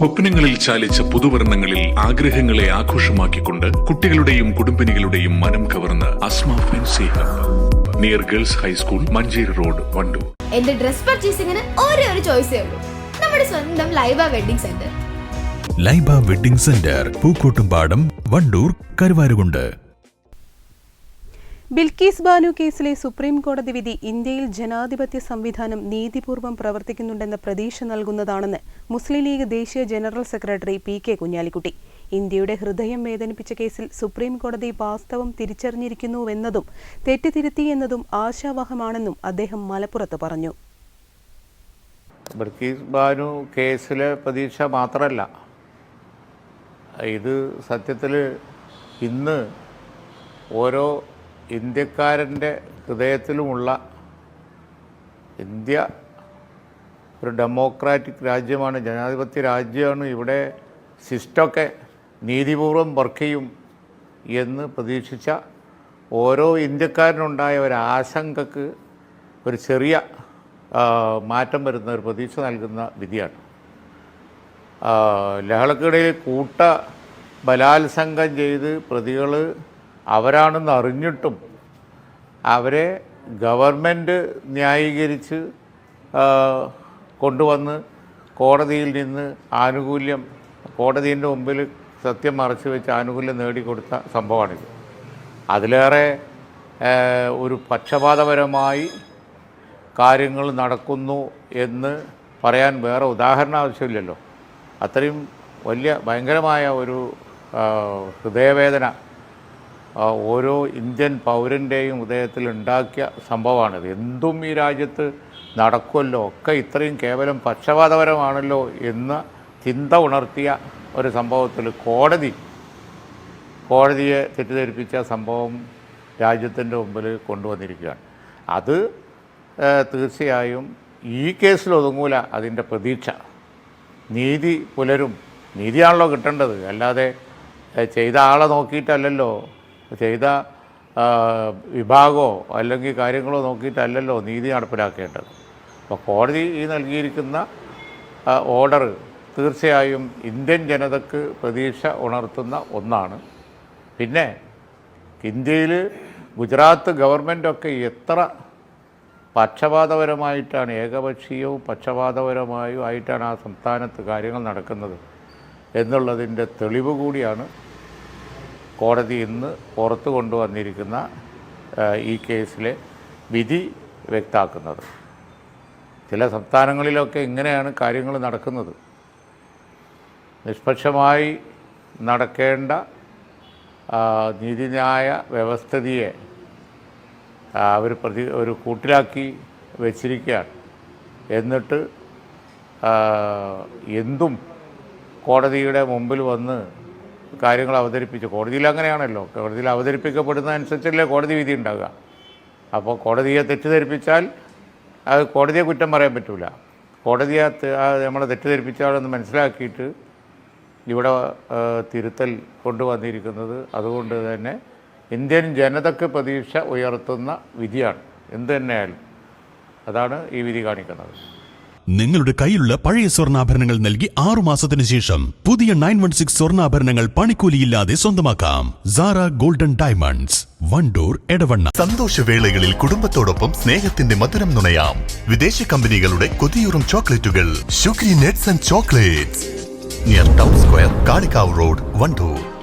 സ്വപ്നങ്ങളിൽ ചാലിച്ച പുതുവർണങ്ങളിൽ ആഗ്രഹങ്ങളെ ആഘോഷമാക്കിക്കൊണ്ട് കുട്ടികളുടെയും കുടുംബിനികളുടെയും മനം കവർന്ന് Asma fancy hub. Near girls high school Manjeri road Wandoor. എന്റെ ഡ്രസ് പർച്ചേസിംഗിന് ഒരേ ഒരു ചോയ്സേ ഉള്ളൂ. നമ്മുടെ സ്വന്തം Laiba wedding centre. Laiba wedding centre Pookkottumpadam Wandoor Karuvarakundu. Bilkis Bano കേസിലെ സുപ്രീം കോടതി വിധി ഇന്ത്യയിൽ ജനാധിപത്യ സംവിധാനം നീതിപൂർവം പ്രവർത്തിക്കുന്നുണ്ടെന്ന പ്രതീക്ഷ നൽകുന്നതാണെന്ന് മുസ്ലിം ലീഗ് ദേശീയ general secretary P K Kunhalikutty. ഇന്ത്യയുടെ ഹൃദയം വേദനിപ്പിച്ച കേസിൽ സുപ്രീം കോടതി വാസ്തവം തിരിച്ചറിഞ്ഞിരിക്കുന്നുവെന്നതും തെറ്റുതിരുത്തി എന്നതും ആശാവഹമാണെന്നും അദ്ദേഹം മലപ്പുറത്ത് പറഞ്ഞു. ബർക്കീസ് ബാനു കേസിലെ പ്രതീക്ഷ മാത്രമല്ല. ഇത് സത്യത്തിൽ ഇന്ന് ഓരോ ഇന്ത്യക്കാരന്റെ ഹൃദയത്തിലുമുള്ള ഇന്ത്യ ഒരു ഡെമോക്രാറ്റിക് രാജ്യമാണ് ജനാധിപത്യ രാജ്യമാണ്. ഇവിടെ സിസ്റ്റമൊക്കെ നീതിപൂർവം വർക്ക് ചെയ്യും എന്ന് പ്രതീക്ഷിച്ച ഓരോ ഇന്ത്യക്കാരനുണ്ടായ ഒരു ആശങ്കക്ക് ഒരു ചെറിയ മാറ്റം വരുന്ന ഒരു പ്രതീക്ഷ നൽകുന്ന വിധിയാണ്. ലഹളക്കിടയിൽ കൂട്ട ബലാത്സംഗം ചെയ്ത് പ്രതികൾ അവരാണെന്ന് അറിഞ്ഞിട്ടും അവരെ ഗവൺമെന്റ് ന്യായീകരിച്ച് കൊണ്ടുവന്ന് കോടതിയിൽ നിന്ന് ആനുകൂല്യം കോടതിന്റെ മുമ്പിൽ സത്യം മറച്ചു വെച്ച് ആനുകൂല്യം നേടിക്കൊടുത്ത സംഭവമാണിത്. അതിലേറെ ഒരു പക്ഷപാതപരമായി കാര്യങ്ങൾ നടക്കുന്നു എന്ന് പറയാൻ വേറെ ഉദാഹരണം ആവശ്യമില്ലല്ലോ. അത്രയും വലിയ ഭയങ്കരമായ ഒരു ഹൃദയവേദന ഓരോ ഇന്ത്യൻ പൗരന്റെയും ഉദയത്തിൽ ഉണ്ടാക്കിയ സംഭവമാണിത്. എന്തും ഈ രാജ്യത്ത് നടക്കുമല്ലോ? ഒക്കെ ഇത്രയും കേവലം പക്ഷപാതപരമാണല്ലോ എന്ന ചിന്ത ഉണർത്തിയ ഒരു സംഭവത്തിൽ കോടതി കോടതിയെ തെറ്റിദ്ധരിപ്പിച്ച സംഭവം രാജ്യത്തിന്റെ മുമ്പിൽ കൊണ്ടുവന്നിരിക്കുകയാണ്. അത് തീർച്ചയായും ഈ കേസിൽ ഒതുങ്ങൂല അതിന്റെ പ്രതീക്ഷ. നീതി പുലരും. നീതിയാണല്ലോ കിട്ടേണ്ടത്. അല്ലാതെ ചെയ്ത ആളെ നോക്കിയിട്ടല്ലല്ലോ ചെയ്ത വിഭാഗമോ അല്ലെങ്കിൽ കാര്യങ്ങളോ നോക്കിയിട്ടല്ലല്ലോ നീതി നടപ്പിലാക്കേണ്ടത്. അപ്പോൾ കോടതി ഈ നൽകിയിരിക്കുന്ന ഓർഡർ തീർച്ചയായും ഇന്ത്യൻ ജനതക്ക് പ്രതീക്ഷ ഉണർത്തുന്ന ഒന്നാണ്. പിന്നെ ഇന്ത്യയിൽ ഗുജറാത്ത് ഗവൺമെന്റൊക്കെ എത്ര പക്ഷപാതപരമായിട്ടാണ് ഏകപക്ഷീയവും പക്ഷപാതപരമായും ആയിട്ടാണ് ആ സംസ്ഥാനത്ത് കാര്യങ്ങൾ നടക്കുന്നത് എന്നുള്ളതിന്റെ തെളിവ് കൂടിയാണ് കോടതി ഇന്ന് പുറത്തു കൊണ്ടുവന്നിരിക്കുന്ന ഈ കേസിലെ വിധി വ്യക്താക്കുന്നത്. ചില സംസ്ഥാനങ്ങളിലൊക്കെ ഇങ്ങനെയാണ് കാര്യങ്ങൾ നടക്കുന്നത്. നിഷ്പക്ഷമായി നടക്കേണ്ട നീതിന്യായ വ്യവസ്ഥിതിയെ അവർ പ്രതി ഒരു കൂട്ടിലാക്കി വെച്ചിരിക്കുകയാണ്. എന്നിട്ട് എന്തും കോടതിയുടെ മുമ്പിൽ വന്ന് കാര്യങ്ങൾ അവതരിപ്പിച്ചു. കോടതിയിൽ അങ്ങനെയാണല്ലോ. കോടതിയിൽ അവതരിപ്പിക്കപ്പെടുന്നതനുസരിച്ചല്ലേ കോടതി വിധി ഉണ്ടാകുക അപ്പോൾ കോടതിയെ തെറ്റിദ്ധരിപ്പിച്ചാൽ അത് കോടതിയെ കുറ്റം പറയാൻ പറ്റില്ല കോടതിയെ നമ്മളെ തെറ്റിദ്ധരിപ്പിച്ചാളെന്ന് മനസ്സിലാക്കിയിട്ട് ഇവിടെ തിരുത്തൽ കൊണ്ടുവന്നിരിക്കുന്നത് അതുകൊണ്ട് തന്നെ ഇന്ത്യൻ ജനതയ്ക്ക് പ്രതീക്ഷ ഉയർത്തുന്ന വിധിയാണ്. എന്ത് തന്നെയായാലും അതാണ് ഈ വിധി കാണിക്കുന്നത്. നിങ്ങളുടെ കയ്യിലുള്ള പഴയ സ്വർണാഭരണങ്ങൾ നൽകി ആറു മാസത്തിനു ശേഷം പുതിയ നയൻ വൺ സിക്സ് സ്വർണാഭരണങ്ങൾ പണിക്കൂലിയില്ലാതെ സ്വന്തമാക്കാം. Sara golden diamonds Wandoor Edavanna. സന്തോഷവേളകളിൽ കുടുംബത്തോടൊപ്പം സ്നേഹത്തിന്റെ മധുരം നുണയാം. വിദേശ കമ്പനികളുടെ കൊതിയൂറും ചോക്ലേറ്റുകൾ. Sugary nuts and chocolates. Near town square Kalikavu road Wandoor